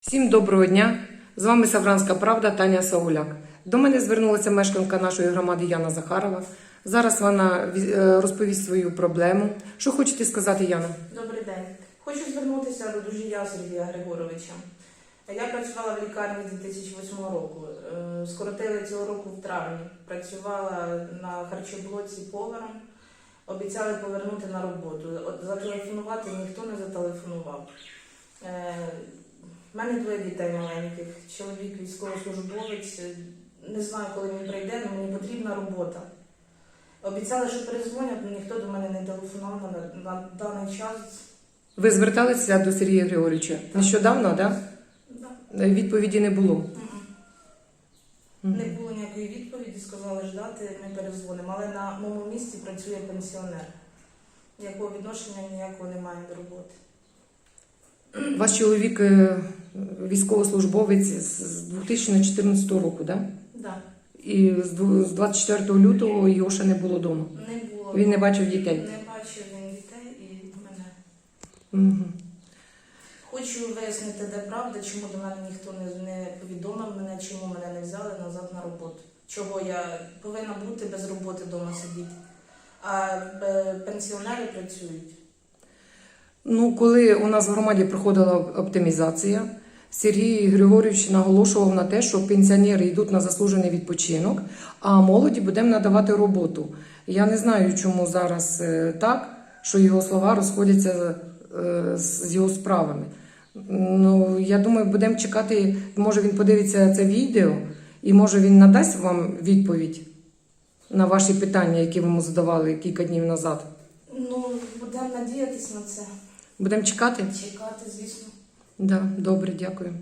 Всім доброго дня! З вами Савранська Правда Таня Сауляк. До мене звернулася мешканка нашої громади Яна Захарова. Зараз вона е, розповість свою проблему. Що хочете сказати, Яна? Добрий день. Хочу звернутися до Дужія Сергія Григоровича. Я працювала в лікарні 2008 року. Е, Скоротили цього року в травні. Працювала на харчоблоці поваром. Обіцяли повернути на роботу. От зателефонувати ніхто не зателефонував. Е, У мене двоє дітей маленьких. Чоловік військовослужбовець. Е, Не знаю, коли він прийде, але мені потрібна робота. Обіцяли, що перезвонять, але ніхто до мене не телефонував на, на даний час. Ви зверталися до Сергія Григоровича нещодавно, так? Да. Да? Відповіді не було. Мгм. Не було ніякої відповіді, сказали ждати, ми перезвонимо. Але на моєму місці працює пенсіонер, якого відношення ніякого немає до роботи. Ваш чоловік е, військовослужбовець з з 2014 року, так? Да. І з 24 лютого його ще не було вдома. Не було. Він не бачив дітей. Не бачив він дітей і мене. Угу. Хочу вияснити, де правда, чому до мене ніхто не, не повідомив мене, чому мене не взяли назад на роботу. Чого я повинна бути без роботи вдома сидіти. А е, пенсіонери працюють. Ну, коли у нас в громаді проходила оптимізація, Сергій Григорьович наголошував на те, що пенсіонери йдуть на заслужений відпочинок, а молоді будемо надавати роботу. Я не знаю, чому зараз е, так, що його слова розходяться е, з його справами. Ну, я думаю, будемо чекати, може він подивиться це відео, і може він надасть вам відповідь на ваші питання, які ви йому задавали кілька днів назад. Ну, будемо надіятися на це. Будемо чекати? Чекати, звісно. Да, добре, дякую.